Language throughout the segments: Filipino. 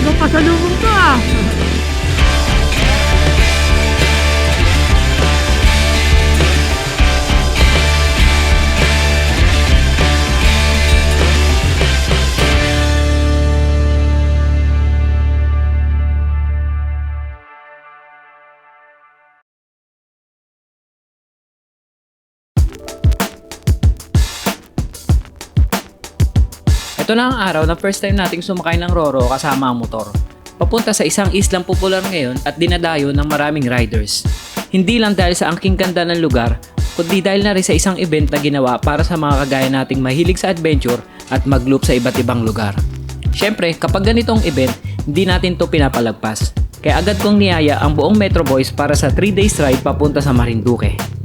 água passando no carro. Ito na ang araw na first time nating sumakay ng Roro kasama ang motor. Papunta sa isang islang popular ngayon at dinadayo ng maraming riders. Hindi lang dahil sa angking ganda ng lugar, kundi dahil na rin sa isang event na ginawa para sa mga kagaya nating mahilig sa adventure at mag-loop sa iba't ibang lugar. Siyempre, kapag ganitong event, hindi natin to pinapalagpas. Kaya agad kong niyaya ang buong Metro Boys para sa 3 days ride papunta sa Marinduque.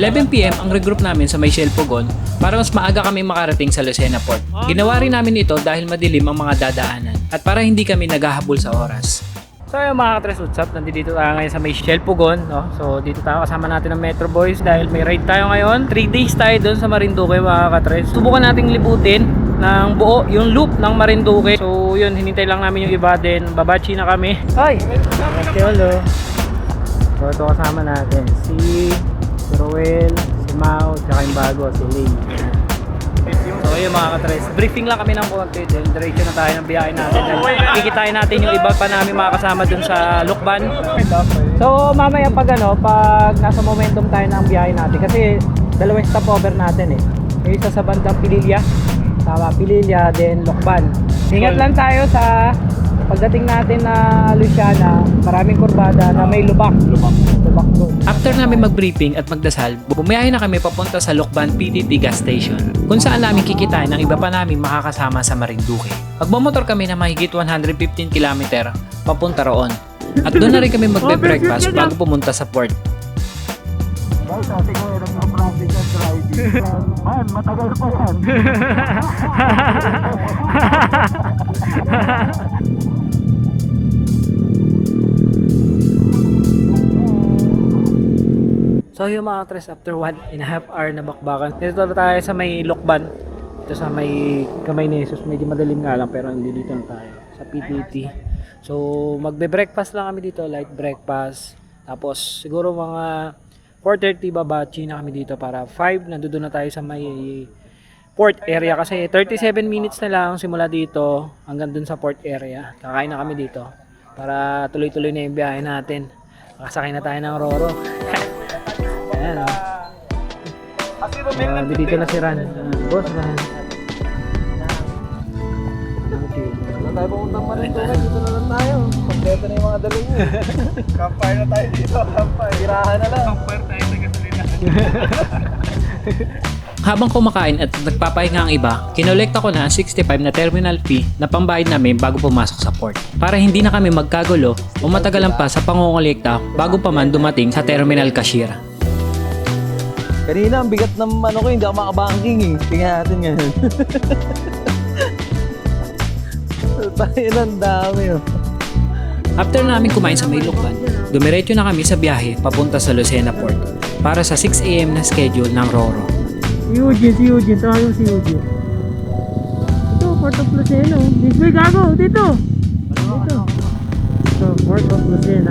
11pm ang regroup namin sa may Pugon para mas maaga kami makarating sa Lucena Port. Ginawa rin namin ito dahil madilim ang mga dadaanan at para hindi kami naghahabol sa oras. So yung mga katres, what's up? Nandito tayo ngayon sa may Shell. No? So dito tayo kasama natin ng Metro Boys dahil may ride tayo ngayon. 3 days tayo doon sa Marinduque mga katres. Subukan nating libutin ng buo yung loop ng Marinduque. So yun, hinintay lang namin yung iba din. Babachi na kami. Ay! Hello! So ito kasama natin si si Roel, si Mau, tsaka yung bago, si Lee. So yun mga katres, briefing lang kami ng konti, then diretso na tayo ng biyahe natin. Then, kikitain natin yung iba pa namin mga kasama dun sa Lukban. So mamaya pag ano, pag nasa momentum tayo ng biyahe natin, kasi dalawang stopover natin eh. Yung isa sa bandang Pililya, tama, Pililya, then Lukban. Ingat lang tayo sa pagdating natin na Luciana, maraming kurbada na may lubak. Lubak. Lubak doon. After namin mag-briefing at magdasal, bumiyahe na kami papunta sa Lokban PTT gas station, kung saan namin kikitain ang iba pa namin makakasama sa Marinduque. Magmamotor kami na mahigit 115 km papunta roon. At doon na rin kami magbe-breakfast bago pumunta sa port. Guys, ate ko yung nagpa-practice ng driving. Man, matagal pa yan. So yung mga tres, after one and a half hour na bakbakan, dito na tayo sa may Lokban. Dito sa may Kamay ni Jesus. Medyo madalim nga lang pero hindi dito na tayo. Sa PPT. So magbe-breakfast lang kami dito, light breakfast. Tapos siguro mga 4.30 babachi na kami dito para 5 nandoon na tayo sa may port area kasi 37 minutes na lang simula dito hanggang dun sa port area. Kakain na kami dito para tuloy-tuloy na yung biyahe natin. Makasakay na tayo ng Roro. Ayan. Uh, dito na si Ran. Uh, boss Ran. Wala tayo pumunta pa rin doon. Dito na lang tayo. Kompleto na yung mga dalo mo. Campfire na tayo dito. Campfire. Tirahan na lang. Campfire tayo sa gasolina. Habang kumakain at nagpapahinga ang iba, kinolekta ko na ang 65 na terminal fee na pambayad namin bago pumasok sa port. Para hindi na kami magkagulo o matagalan pa sa pangongolekta bago pa man dumating sa terminal cashier. Kanina, ang bigat ng ano ko, hindi ako makabanking eh. Tingnan natin ngayon. tayo ng dami oh. After namin kumain sa may Lukban, dumiretso na kami sa biyahe papunta sa Lucena Port para sa 6am na schedule ng Roro. Si Eugene, si Eugene. Tawag si Eugene. Ito, Port of Lucena. Big Boy, gago. Dito. Dito. Ito, Port of Lucena.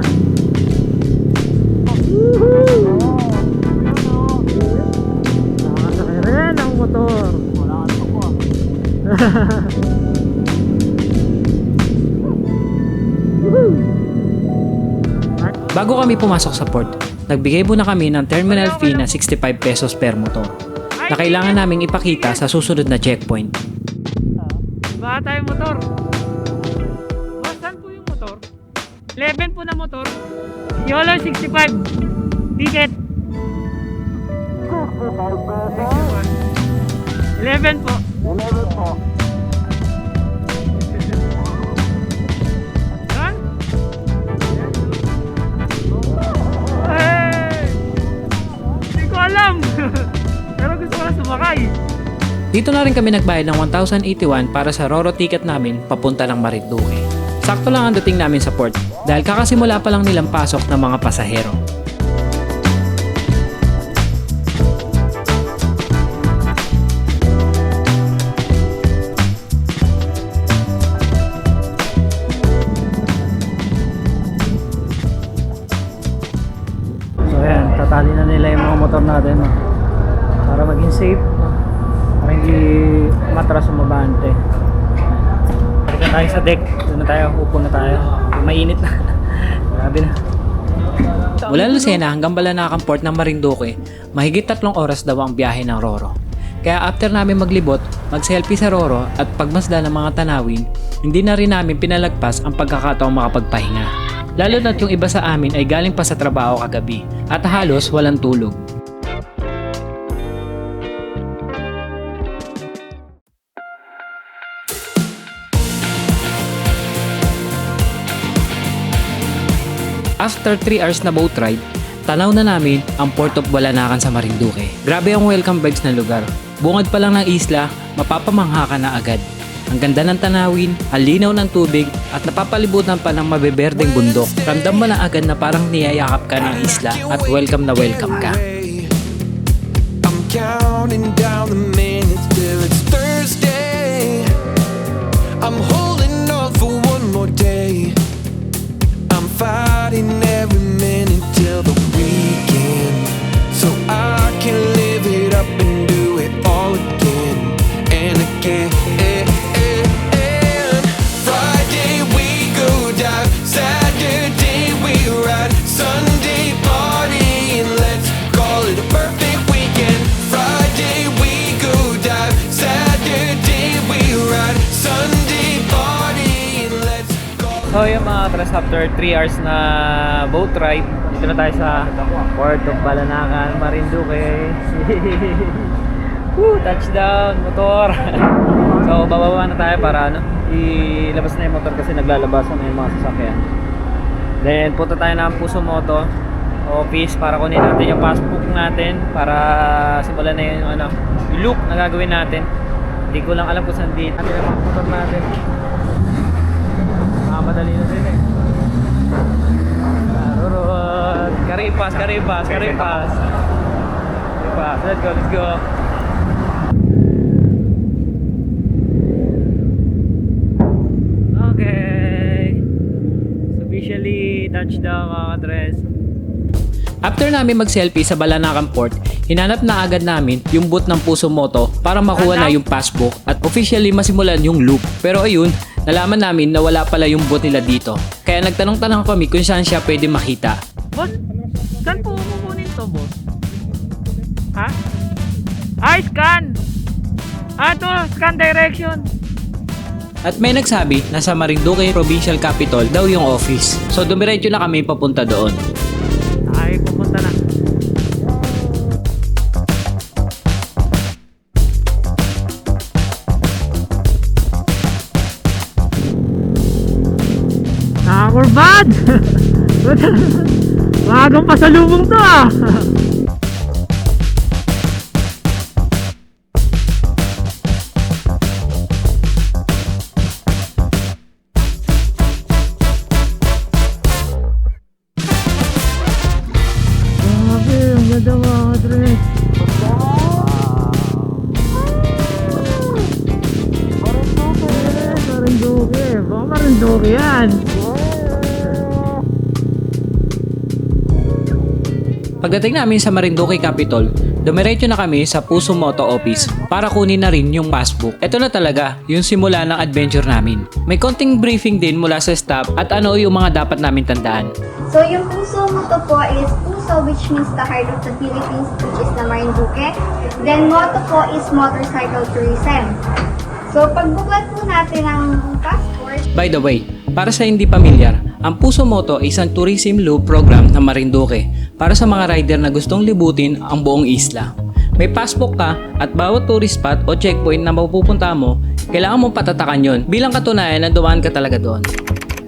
Bago kami pumasok sa port, nagbigay muna kami ng terminal fee na 65 pesos per motor na kailangan naming ipakita sa susunod na checkpoint. Baka tayong motor. Boss, saan po yung motor? 11 po na motor. YOLO 65. Ticket. 11 po. 11 po. Dito na rin kami nagbayad ng 1,081 para sa Roro ticket namin papunta ng Marinduque. Sakto lang ang dating namin sa port dahil kakasimula pa lang nilang pasok ng mga pasahero. Matras o mabante. Balik na tayo sa deck. Doon na tayo. Upo na tayo. Mainit na. Grabe na. Mula Lucena hanggang Balanacan Port ng Marinduque, mahigit tatlong oras daw ang biyahe ng Roro. Kaya after namin maglibot, mag-selfie sa Roro at pagmasda ng mga tanawin, hindi na rin namin pinalagpas ang pagkakataong makapagpahinga. Lalo na't yung iba sa amin ay galing pa sa trabaho kagabi at halos walang tulog. After 3 hours na boat ride, tanaw na namin ang Port of Balanacan sa Marinduque. Grabe ang welcome vibes na lugar. Bungad pa lang ng isla, mapapamangha ka na agad. Ang ganda ng tanawin, ang linaw ng tubig, at napapalibutan pa ng mabeberdeng bundok. Ramdam mo na agad na parang niyayakap ka ng isla at welcome na welcome ka. Tres after 3 hours na boat ride, dito na tayo sa Port of Balanacan, Marinduque. Woo, touchdown, motor. so bababa na tayo para ano, ilabas na yung motor kasi naglalabasan na yung mga sasakyan. Then punta tayo ng Puso Moto office para kunin natin yung passport natin para simulan na yung ano, yung loop na gagawin natin. Hindi ko lang alam kung saan dito. Ano yung motor natin? Ah, madali na Karipas, karipas, karipas. Karipas. Let's go, let's go. Okay. So officially touchdown mga kadres. After namin mag-selfie sa Balanacan Port, hinanap na agad namin yung boot ng Puso Moto para makuha na yung passbook at officially masimulan yung loop. Pero ayun, nalaman namin na wala pala yung boot nila dito. Kaya nagtanong-tanong kami kung saan siya pwede makita. Boss, saan po kukunin to, boss? Ha? Ay, scan! Ah, to, scan direction. At may nagsabi na sa Marinduque Provincial Capital daw yung office. So dumiretso na kami papunta doon. Ay, pupunta na. Nakakurbad! Magang pasalubong to ah! Pagdating namin sa Marinduque Capital, dumiretso na kami sa Puso Moto Office para kunin na rin yung passbook. Ito na talaga yung simula ng adventure namin. May konting briefing din mula sa staff at ano yung mga dapat namin tandaan. So yung puso mo to po is puso which means the heart of the Philippines which is the Marinduque. Then moto po is motorcycle tourism. So pagbuklat po natin ang passport, By the way, para sa hindi pamilyar, ang Puso Moto ay isang tourism loop program ng Marinduque para sa mga rider na gustong libutin ang buong isla. May passport ka at bawat tourist spot o checkpoint na mapupunta mo, kailangan mong patatakan yon bilang katunayan na dumaan ka talaga doon.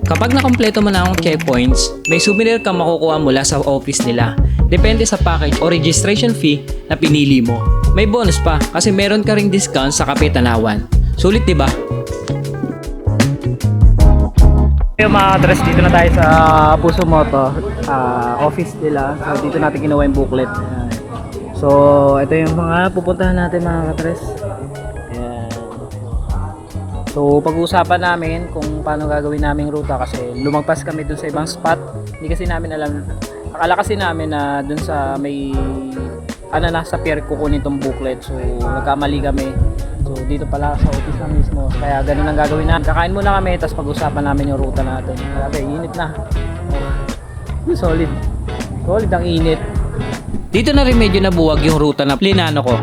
Kapag nakompleto mo na ang checkpoints, may souvenir ka makukuha mula sa office nila. Depende sa package o registration fee na pinili mo. May bonus pa kasi meron ka ring discount sa Kape Tanawan. Sulit 'di ba? Yung mga address dito na tayo sa Puso Moto ah, office nila. So dito natin kinuha yung booklet. Ayan. So ito yung mga pupuntahan natin mga katres. Ayan. So pag-uusapan namin kung paano gagawin namin ruta kasi lumagpas kami dun sa ibang spot. Hindi kasi namin alam. Akala kasi namin na dun sa may ano na sa pier kukunin tong booklet. So nagkamali kami. Dito pala sa office na mismo. Kaya ganun ang gagawin namin. Kakain muna kami tapos pag-usapan namin yung ruta natin. Grabe, init na. Oh. Solid. Solid ang init. Dito na rin medyo nabuwag yung ruta na plinano ko.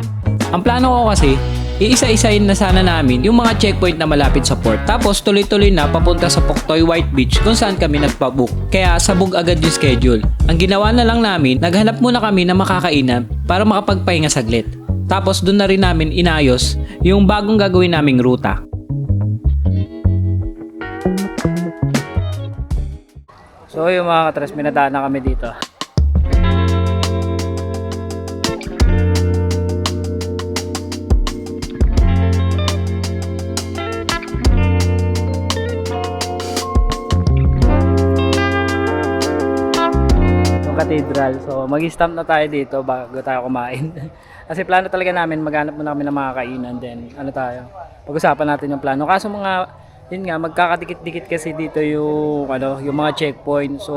Ang plano ko kasi, iisa-isain na sana namin yung mga checkpoint na malapit sa port. Tapos tuloy-tuloy na papunta sa Poktoy White Beach kung saan kami nagpabook. Kaya sabog agad yung schedule. Ang ginawa na lang namin, naghanap muna kami ng makakainan para makapagpahinga saglit. Tapos doon na rin namin inayos yung bagong gagawin naming ruta. So yung mga katres, minadaan na kami dito. Cathedral. So, mag-stamp na tayo dito bago tayo kumain. Kasi plano talaga namin, maghanap muna kami ng mga kainan. Then, ano tayo, pag-usapan natin yung plano. Kaso mga, yun nga, magkakadikit-dikit kasi dito yung, ano, yung mga checkpoint. So,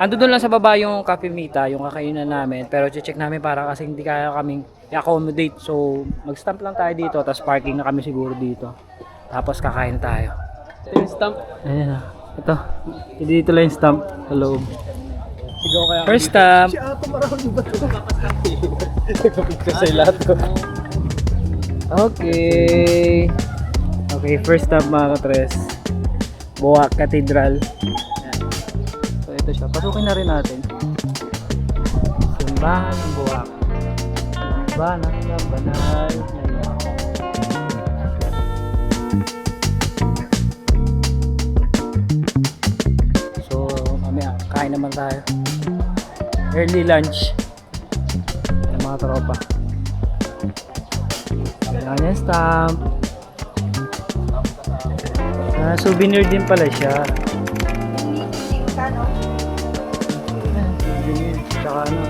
ando doon lang sa baba yung Cafe Mita, yung kakainan namin. Pero check namin para kasi hindi kaya kaming i-accommodate. So, mag-stamp lang tayo dito, tapos parking na kami siguro dito. Tapos kakain tayo. Ito yung stamp. Ayan na. Ito. Dito lang yung stamp loob. Sigaw kaya. First stamp. Si Ato marami ba ito? Nagpapicture sa lahat ko. Okay. Okay, first stop mga katres. Buwak Cathedral. Yan. So ito siya. Pasukin na rin natin. Simbahan ng Buwak. Simbahan ng Banal. Ayan. So, mamaya, kain naman tayo. Early lunch. Ayan mga tropa. Ayan yung stamp. Ah, souvenir din pala siya. Souvenir. Tsaka ano,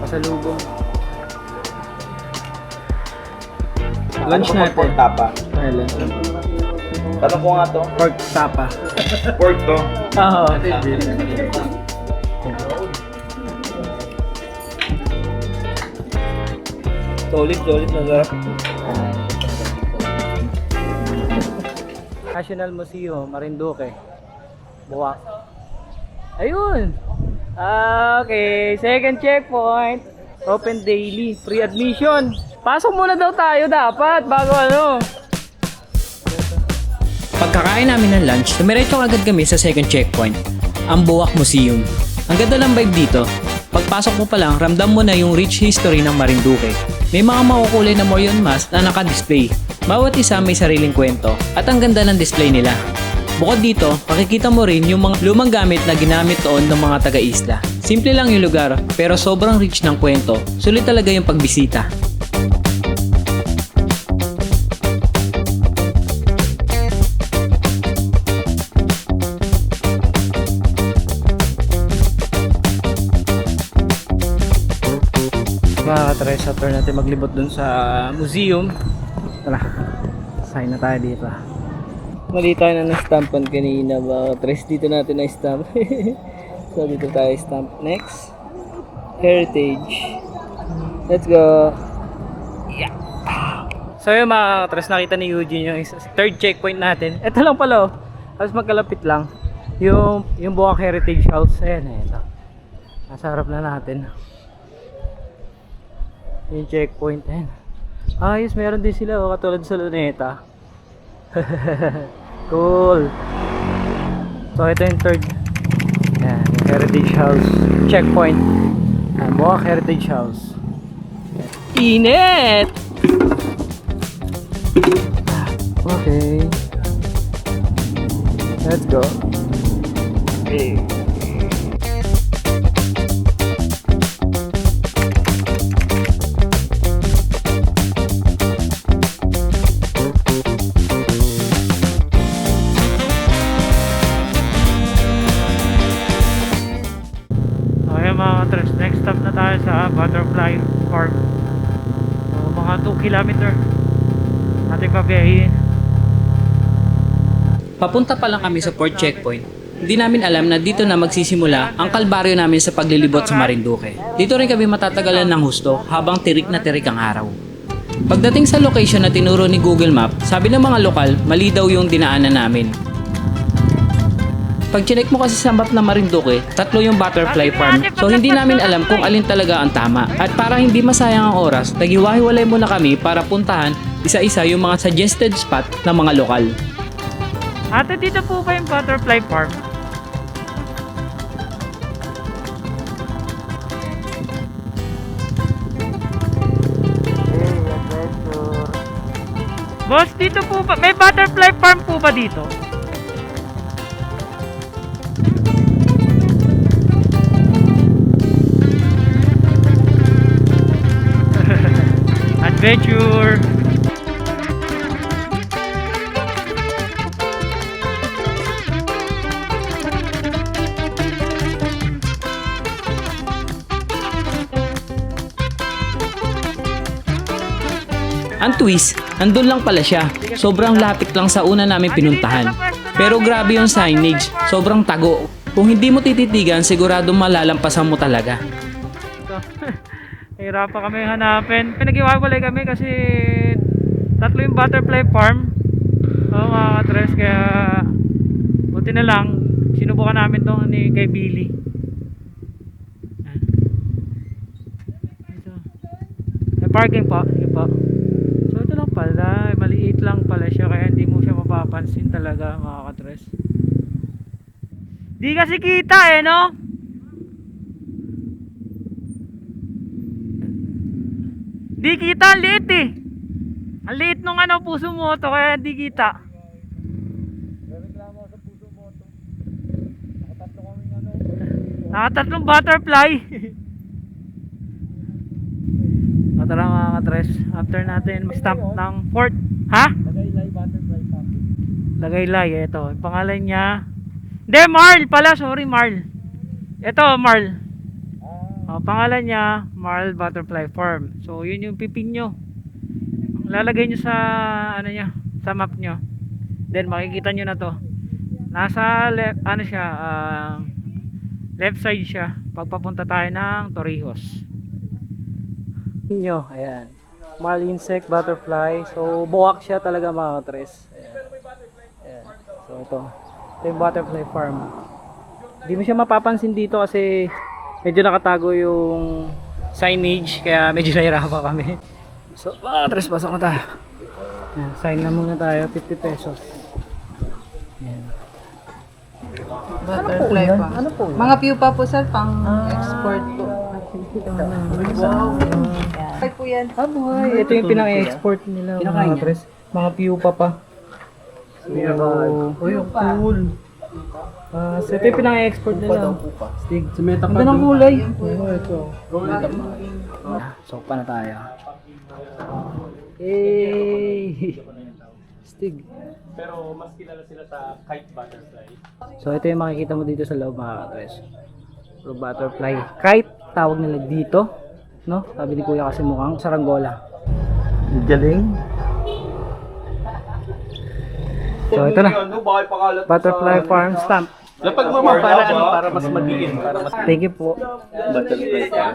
pasalubong. Lunch natin. Pork tapa. Ay, lunch. Tanong ko nga to. Pork tapa. Pork to. Oo. Solid, solid na sarap. National Museum, Marinduque. Buwak. Ayun! Ah, Okay, second checkpoint. Open daily, free admission. Pasok muna daw tayo dapat bago ano. Pagkakain namin ng lunch, tumiretso agad kami sa second checkpoint, ang Buwak Museum. Ang ganda ng vibe dito. Pagpasok mo pa lang, ramdam mo na yung rich history ng Marinduque. May mga makukulay na Morion mask na naka-display. Bawat isa may sariling kwento at ang ganda ng display nila. Bukod dito, makikita mo rin yung mga lumang gamit na ginamit noon ng mga taga-isla. Simple lang yung lugar, pero sobrang rich ng kwento. Sulit talaga yung pagbisita. Ka-try sa turn natin maglibot dun sa museum. Tara, sign na tayo dito. Mali tayo na na-stampan kanina ba? Tres dito natin na-stamp. so dito tayo stamp. Next, Heritage. Let's go. Yeah. So yung mga tres nakita ni Eugene yung third checkpoint natin. Ito lang pala oh. Tapos magkalapit lang. Yung, yung Buwak Heritage House. Ayan, eh, ito. Nasa harap na natin. Yung checkpoint. Ayan. Ayos, meron din sila oh, katulad sa Luneta. cool. So ito yung third. Yung Heritage House. Checkpoint. Ayan, Buwak Heritage House. Init! Okay. Let's go. Okay Papunta pa lang kami sa port checkpoint hindi namin alam na dito na magsisimula ang kalbaryo namin sa paglilibot sa Marinduque. Dito rin kami matatagalan ng husto habang tirik na tirik ang araw. Pagdating sa location na tinuro ni Google Map, sabi ng mga lokal, mali daw yung dinaanan namin. Pag chinek mo kasi sa map na Marinduque, tatlo yung butterfly farm. So hindi namin alam kung alin talaga ang tama. At para hindi masayang ang oras, naghiwa-hiwalay muna kami para puntahan isa-isa yung mga suggested spot ng mga lokal. Ate, dito po ba yung butterfly farm? Boss, dito po ba? May butterfly farm po ba dito? Adventure! Twist, andun lang pala siya. Sobrang lapit lang sa una namin pinuntahan. Pero grabe yung signage, sobrang tago. Kung hindi mo tititigan, sigurado malalampasan mo talaga. Hirapan kami hanapin. Pinag-iwalay kami kasi tatlo yung butterfly farm. Oo mga katres, kaya buti na lang, sinubukan namin tong ni kay Billy. Ito. May parking po. So ito lang pala, maliit lang pala siya kaya hindi mo siya mapapansin talaga mga katres. Di kasi kita eh no? Di kita, ang liit eh. Ang liit nung ano, puso mo to, kaya di kita. Nakatatlong butterfly. Matara mga katres. After natin stamp ng fort. Ha? Lagaylay butterfly farm. Lagaylay, ito. Yung pangalan niya. Hindi, Marl pala. Sorry, Marl. Ito, Marl. Oh, pangalan niya, Marl Butterfly Farm. So, yun yung pipin nyo. Lalagay nyo sa, ano niya, sa map nyo. Then, makikita nyo na to. Nasa left, ano siya, ah, left side siya. Pagpapunta tayo ng Torrijos. Nyo, ayan. Marl insect butterfly. So, buwak siya talaga mga tres. Ayan. Ayan. So, ito. Ito yung butterfly farm. Hindi mo siya mapapansin dito kasi medyo nakatago yung signage kaya medyo nahirapan kami. So, ah, tres pasok na tayo. Ayan, sign na muna tayo, 50 pesos. Ayan. Butterfly pa. Ano po Mga pupa po sir, pang export po. Wow. Ay po yan. Ah, buhay. Ito yung pinang-export nila mga tres. Mga pupa pa. So, uy, ang cool. Ah, so ito yung pinang-export nila. Stig. Ang ganda ng kulay. Oh, ito. So, pa na tayo. Hey! Stig. Pero mas kilala sila sa kite butterfly. So ito yung makikita mo dito sa loob mga katres. Pro butterfly. Kite tawag nila dito. No? Sabi ni Kuya kasi mukhang saranggola. Galing. So ito na. Butterfly farm stamp. Lapag mo mga para ano, para mas magiin, para mas Thank you po. butterfly farm.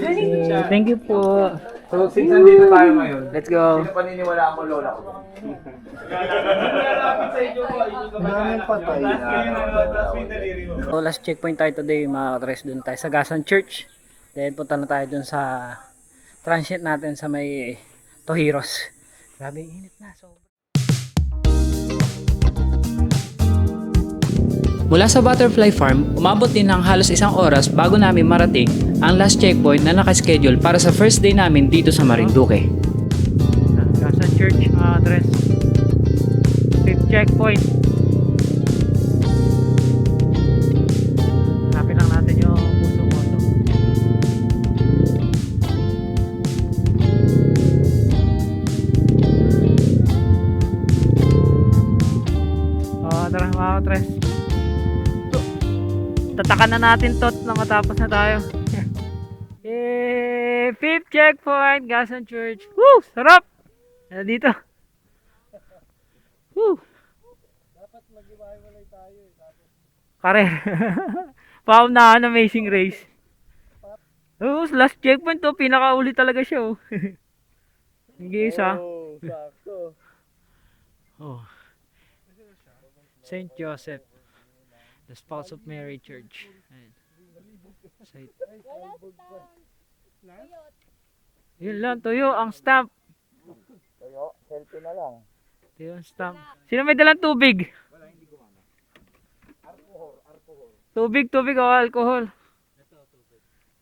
Eh, Thank you po. So since nandito tayo ngayon, Let's go. paniniwala ako lola ko. So last checkpoint tayo today mga katres. Doon tayo sa Gasan Church. Then punta na tayo doon sa transient natin sa may Tohiros. Grabe init na. So Mula sa Butterfly Farm, umabot din ng halos isang oras bago namin marating ang last checkpoint na nakaschedule para sa first day namin dito sa Marinduque. Gasan Church mga address. Fifth checkpoint. Na natin tot na matapos na tayo. Eh, fifth checkpoint, Gasan Church. Woo! Sarap! Ano dito? Woo! Kare. Paunahan amazing race. Oo, last checkpoint to, pinakauli talaga siya oh. Sige isa. Oh, sakto. Oh. St. Joseph. The Spouse of Mary Church. Ayan. Site. Yun lang, tuyo, ang stamp. Tayo, selfie na lang. Tuyo ang stamp. Sino may dalang tubig? Tubig, tubig o alcohol.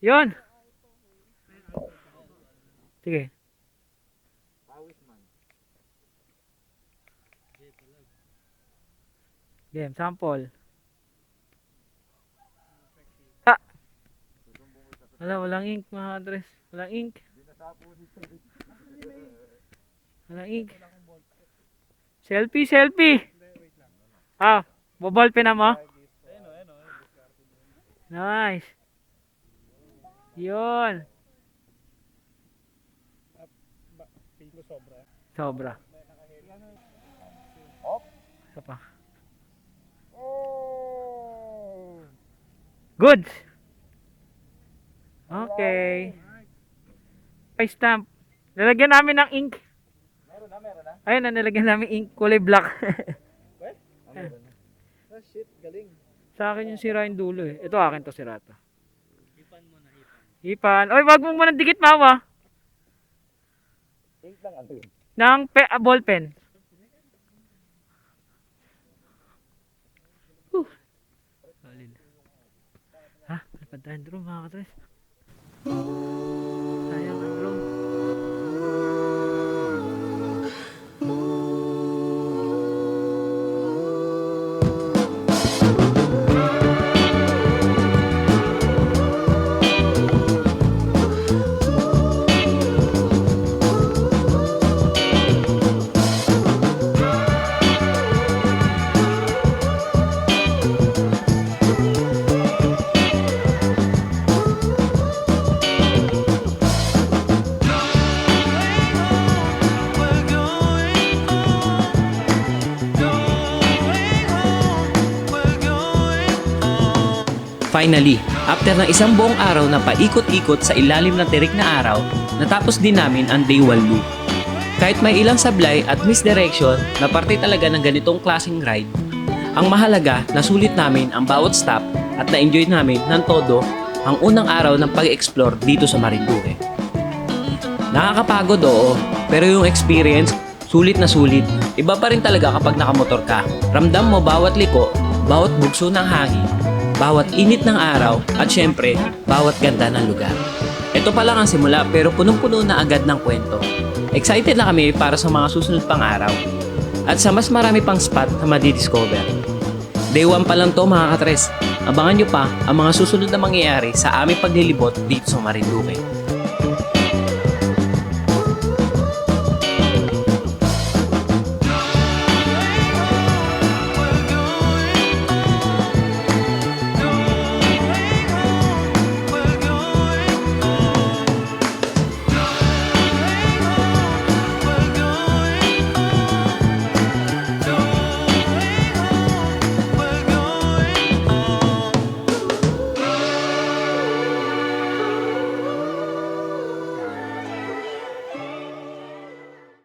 Yun. Sige. Game, sample. Wala, walang ink mga address. Walang ink. Walang ink. Selfie, selfie! Ah, bobol na mo? Nice. Yun. Sobra. Isa pa. Good. Okay. Ay, stamp. Lalagyan namin ng ink. Meron na, meron na. Ayun na, nilagyan namin ink. Kulay black. Ah, shit, galing. Sa akin yung sira yung dulo eh. Ito akin to sira to. Hipan mo na hipan. Hipan. Oy, wag mo muna dikit mawa. Ink lang ano yun. Ng pe ah, ball pen. Solid. Ha? Napad tayong drone mga katres. Oh. Finally, after ng isang buong araw na paikot-ikot sa ilalim ng tirik na araw, natapos din namin ang day 1 loop. Kahit may ilang sablay at misdirection na parte talaga ng ganitong klaseng ride, ang mahalaga na sulit namin ang bawat stop at na-enjoy namin ng todo ang unang araw ng pag-explore dito sa Marinduque. Nakakapagod oo, pero yung experience, sulit na sulit. Iba pa rin talaga kapag nakamotor ka. Ramdam mo bawat liko, bawat bugso ng hangin, bawat init ng araw, at syempre, bawat ganda ng lugar. Ito pa lang ang simula pero punong-puno na agad ng kwento. Excited na kami para sa mga susunod pang araw. At sa mas marami pang spot na madidiscover. Day 1 pa lang to mga katres. Abangan nyo pa ang mga susunod na mangyayari sa aming paglilibot dito sa Marinduque.